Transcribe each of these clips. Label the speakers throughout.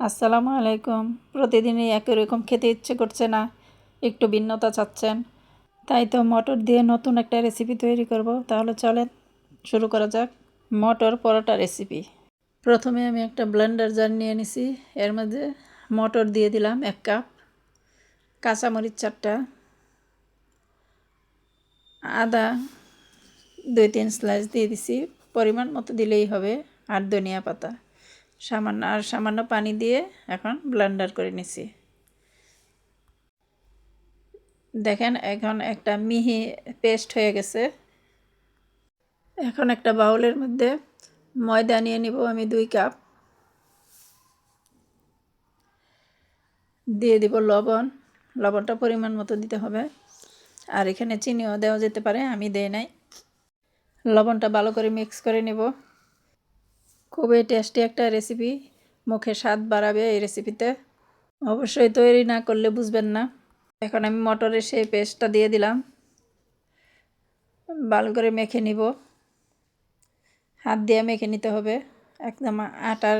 Speaker 1: আসসালামু আলাইকুম। প্রতিদিনই একই রকম খেতে ইচ্ছে করছে না। একটু ভিন্নতা চাচ্ছেন। তাই তো মটর দিয়ে নতুন একটা রেসিপি তৈরি করব। তাহলে চলেন, শুরু করা যাক। মটর পরোটা রেসিপি প্রথমে আমি একটা ব্লেন্ডার জার নিয়ে নিছি। এর মধ্যে মটর দিয়ে দিলাম এক কাপ কাঁচামরিচ চারটা, আদা দুই তিন স্লাইস দিয়ে দিছি। পরিমাণ মতো দিলেই হবে। আর ধনিয়া পাতা। সামান্য, আর সামান্য পানি দিয়ে এখন ব্লেন্ডার করে নিছি। দেখেন, এখন একটা মিহি পেস্ট হয়ে গেছে। এখন একটা বাউলের মধ্যে ময়দা নিয়ে নিব আমি দুই কাপ। দিয়ে দিব লবণ। লবণটা পরিমাণ মতো দিতে হবে। আর এখানে চিনিও দেওয়া যেতে পারে, আমি দেই নাই। লবণটা ভালো করে মিক্স করে নেব। খুবই টেস্টি একটা রেসিপি মুখে স্বাদ বাড়াবে এই রেসিপিতে অবশ্যই তৈরি না করলে বুঝবেন না। এখন আমি মটরের সেই পেস্টটা দিয়ে দিলাম। ভালো করে মেখে নিব। হাত দিয়ে মেখে নিতে হবে। একদম আটার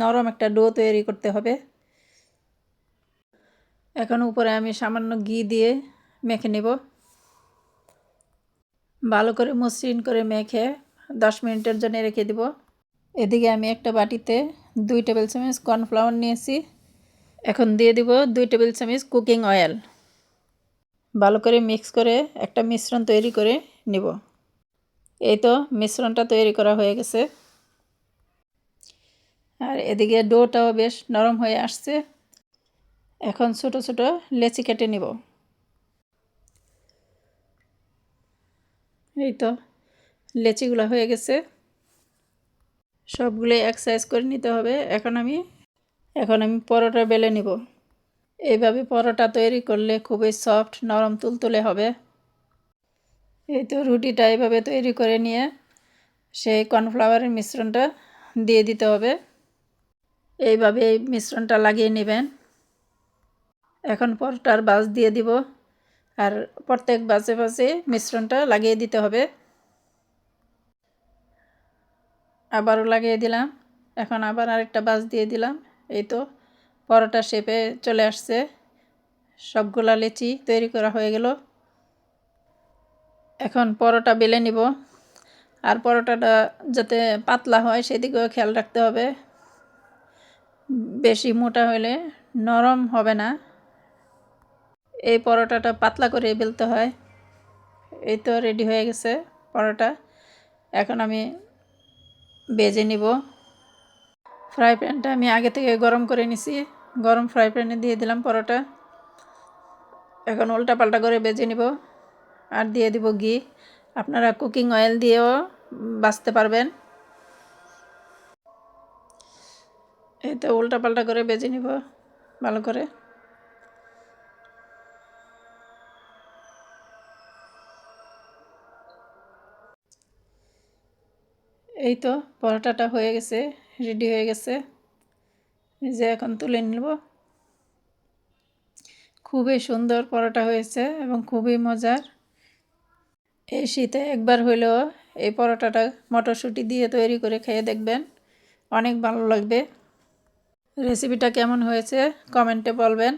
Speaker 1: নরম একটা ডো তৈরি করতে হবে। এখন উপরে আমি সামান্য ঘি দিয়ে মেখে নেব। ভালো করে মসৃণ করে মেখে দশ মিনিটের জন্য রেখে দেব। এদিকে আমি একটা বাটিতে দুই টেবিল চামচ কর্নফ্লাওয়ার নিয়েছি। এখন দিয়ে দিব দুই টেবিল চামচ কুকিং অয়েল। ভালো করে মিক্স করে একটা মিশ্রণ তৈরি করে নিব। এই তো মিশ্রণটা তৈরি করা হয়ে গেছে। আর এদিকে ডোটাও বেশ নরম হয়ে আসছে। এখন ছোট ছোট লেচি কেটে নিব। এই তো লেচিগুলো হয়ে গেছে। সবগুলো এক সাইজ করে নিতে হবে। এখন আমি এখন আমি পরোটা বেলে নিব। এইভাবে পরোটা তৈরি করলে খুবই সফট নরম, তুলতুলে হবে। এই তো রুটিটা এইভাবে তৈরি করে নিয়ে সেই কর্নফ্লাওয়ারের মিশ্রণটা দিয়ে দিতে হবে। এইভাবে এই মিশ্রণটা লাগিয়ে নেবেন। এখন পরোটার বাস দিয়ে দিব। আর প্রত্যেক বাসে বাসে মিশ্রণটা লাগিয়ে দিতে হবে। আবারও লাগিয়ে দিলাম। এখন আবার আরেকটা বাস দিয়ে দিলাম। এই তো পরোটা শেপে চলে আসছে। সবগুলা লেচি তৈরি করা হয়ে গেল। এখন পরোটা বেলে নিব। আর পরোটাটা যাতে পাতলা হয় সেদিকেও খেয়াল রাখতে হবে। বেশি মোটা হলে নরম হবে না। এই পরোটাটা পাতলা করে বেলতে হয়। এই তো রেডি হয়ে গেছে পরোটা। এখন আমি বেজে নিব। ফ্রাই প্যানটা আমি আগে থেকে গরম করে নিছি। গরম ফ্রাই প্যানে দিয়ে দিলাম পরোটা। এখন উল্টা পাল্টা করে বেজে নিব। আর দিয়ে দিব ঘি। আপনারা কুকিং অয়েল দিয়েও বাঁচতে পারবেন। এই তো উল্টা পাল্টা করে বেজে নিব। ভালো করে। এই তো পরোটাটা হয়ে গেছে রেডি হয়ে গেছে। যে এখন তুলে নিব। খুবই সুন্দর পরোটা হয়েছে এবং খুবই মজার। এই শীতে একবার হইলেও এই পরোটাটা মটরশুঁটি দিয়ে তৈরি করে খেয়ে দেখবেন, অনেক ভালো লাগবে। রেসিপিটা কেমন হয়েছে কমেন্টে বলবেন।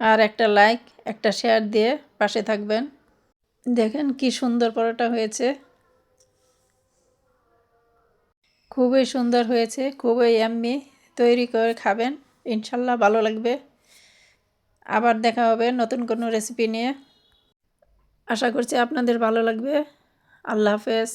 Speaker 1: আর একটা লাইক, একটা শেয়ার দিয়ে পাশে থাকবেন। দেখেন কি সুন্দর পরোটা হয়েছে। খুবই সুন্দর হয়েছে, খুবই এমনি তৈরি করে খাবেন, ইনশাল্লাহ ভালো লাগবে। আবার দেখা হবে নতুন কোনো রেসিপি নিয়ে। আশা করছি আপনাদের ভালো লাগবে। আল্লাহ হাফেজ।